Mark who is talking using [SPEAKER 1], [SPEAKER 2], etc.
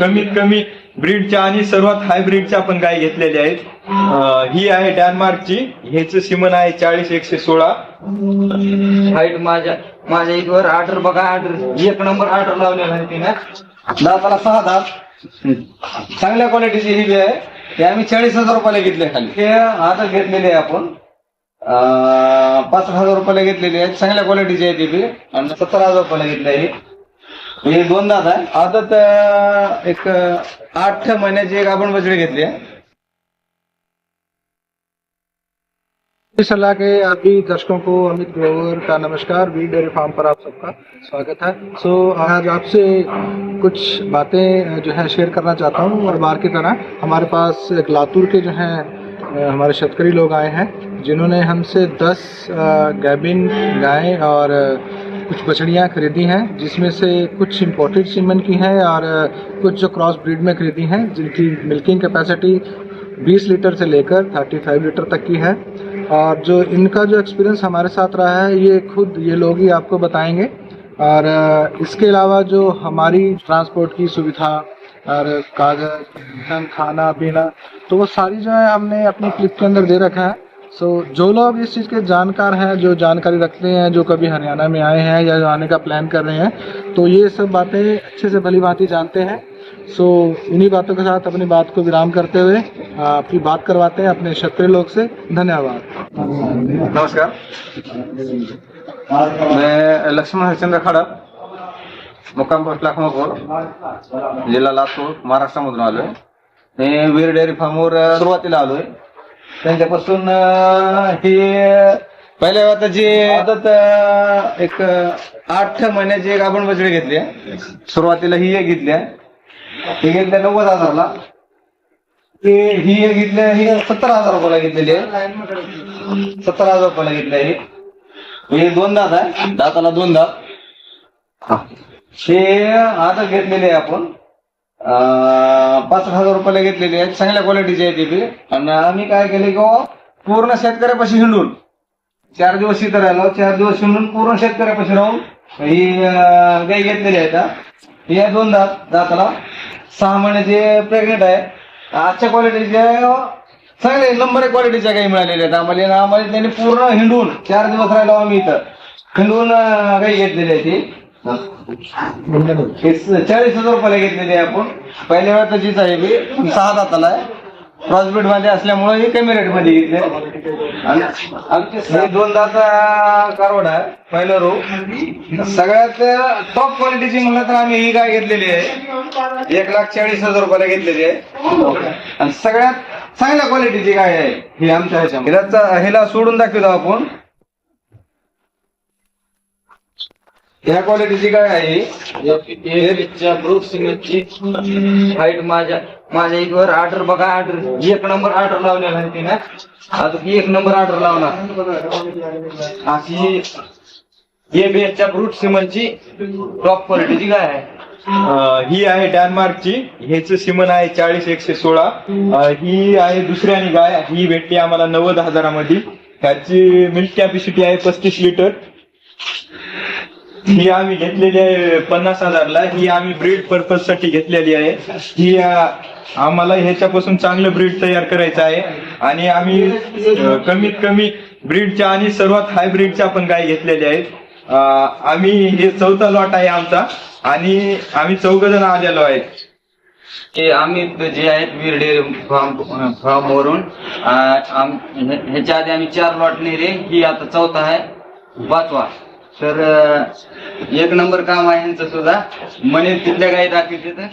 [SPEAKER 1] कमीत कमी ब्रीडच्या आणि सर्वात हाय ब्रीडच्या आपण गाय घेतलेल्या आहेत. ही आहे डॅनमार्कची ह्याचं सिमन आहे चाळीस एकशे सोळा.
[SPEAKER 2] हाईट माझ्या माझ्या इथवर ऑर्डर बघा ऑर्डर एक नंबर ऑर्डर लावलेला आहे तिने. दाताला सहा दात. चांगल्या क्वालिटीची ही आहे. ते आम्ही चाळीस हजार रुपयाला घेतले खाली. हे आता घेतलेले आहे आपण. पाच हजार रुपयाला घेतलेले आहेत चांगल्या क्वालिटीची आहे ती बी. आणि सत्तर हजार रुपयाला घेतले आहे. हे दोन दात आहे आदत अं, एक अं, आठ महिन्याची एक आपण बछडी घेतली आहे.
[SPEAKER 3] सलाह के अभी दर्शकों को अमित ग्रोवर का नमस्कार वी डेयरी फार्म पर आप सबका स्वागत है। सो आज आपसे कुछ बातें जो है शेयर करना चाहता हूँ और बार की तरह हमारे पास एक लातूर के जो हैं हमारे शेतकरी लोग आए हैं जिन्होंने हमसे 10 गैबिन गायें और अ, कुछ बछड़ियाँ खरीदी हैं, जिसमें से कुछ इम्पोर्टेड सीमन की हैं और कुछ जो क्रॉस ब्रीड में खरीदी हैं, जिनकी मिल्किंग कैपेसिटी 20 लीटर से लेकर 35 लीटर तक की है। और जो इनका जो एक्सपीरियंस हमारे साथ रहा है, ये खुद, ये लोग ही आपको बताएँगे। और इसके अलावा जो हमारी ट्रांसपोर्ट की सुविधा, और कागज़, खाना, पीना तो वो सारी जो है हमने अपनी क्लिप के अंदर दे रखा है। सो so, जो लोग इस चीज़ के जानकार हैं जो जानकारी रखते हैं जो कभी हरियाणा में आए हैं या आने का प्लान कर रहे हैं तो ये सब बातें अच्छे से भली भांति जानते हैं। सो so, इन्हीं बातों के साथ अपनी बात को विराम करते हुए आपकी बात करवाते हैं अपने क्षत्रिय लोग से। धन्यवाद।
[SPEAKER 2] नमस्कार। मैं लक्ष्मण हरिश्चंद्र खडा पोस्ट लाखमापूर जिल्हा लातूर महाराष्ट्रामधून आलोय हे वीर डेअरी फार्मवर सुरुवातीला आलोय त्यांच्यापासून ही पहिल्या आताची आदत अं, एक आठ महिन्याची एक आपण बछडी घेतली आहे. सुरुवातीला ही एक घेतली आहे. ही घेतल्या नव्वद हजारला ही ही एक घेतली आहे, ही सत्तर हजार रुपयाला घेतलेली आहे सत्तर हजार रुपयाला घेतली आहे ही. हे दोन दात आहे दाताला दोन दात हे आता घेतलेले आहे आपण अं, पाच हजार रुपयाला घेतलेले आहेत चांगल्या क्वालिटीचे आहे ते आणि आम्ही काय केले की पूर्ण शेतकऱ्यापाशी हिंडून चार दिवस इथं राहिलो चार दिवस हिंडून पूर्ण शेतकऱ्यापाशी राहून ही गाई घेतलेली आहे या दोन दात दाताला सहा महिन्याचे प्रेग्नेंट आहे. आजच्या क्वालिटीचे चांगले नंबर एक क्वालिटीच्या गाई मिळालेल्या आहेत आम्हाला. आम्हाला त्यांनी पूर्ण हिंडून चार दिवस राहिलो आम्ही इथं. हिंडून गाई घेतलेली आहे ती. चाळीस हजार रुपयाला घेतलेली आहे आपण पहिल्या वेळा तशीच आहे बी सहा दाताला आहे क्रॉसबीटमध्ये असल्यामुळे ही कमी रेटमध्ये घेतले आणि दोन दाता कारवड आहे पहिलं रो सगळ्यात टॉप क्वालिटीची म्हणलं तर आम्ही ही गाय घेतलेली आहे एक लाख चाळीस हजार रुपयाला घेतलेली आहे आणि सगळ्यात चांगल्या क्वालिटीची गाय आहे ही आमच्या ह्याच्या हिला हिला सोडून दाखवतो आपण. ह्या क्वालिटीची काय आहे? ब्रूट सिंगची हाईट माझ्या माझ्या इथवर ऑर्डर बघा ऑर्डर एक नंबर ऑर्डर लावलेला आहे तिने. आता एक नंबर ऑर्डर लावणार. अशी ये ब्रूट सिमनची टॉप क्वालिटीची काय आहे?
[SPEAKER 1] ही आहे डॅनमार्कची ह्याचं सिमन आहे चाळीस एकशे सोळा. ही आहे दुसऱ्यानी गाय. ही भेटली आम्हाला नव्वद हजारामध्ये. ह्याची मिल्क कॅपॅसिटी आहे पस्तीस लिटर ही आम्ही घेतलेली आहे पन्नास हजारला. ही आम्ही ब्रीड पर्पजसाठी घेतलेली आहे. ही आम्हाला ह्याच्यापासून चांगलं ब्रीड तयार करायचं आहे. आणि आम्ही कमीत कमी ब्रीडच्या आणि सर्वात हाय ब्रीडच्या आपण गाय घेतलेल्या आहेत. आम्ही हे चौथा लॉट आहे आमचा. आणि आम्ही चौघ जण आलेलो आहे
[SPEAKER 2] हे आम्ही जे आहेत वीर डेअरी फार्म फार्म वरून. ह्याच्या आधी आम्ही चार लॉट नेले. ही आता चौथा आहे. पाचवा तर एक नंबर काम आहे यांचं सुद्धा. म्हणे तिथल्या गाई दाखवते तर?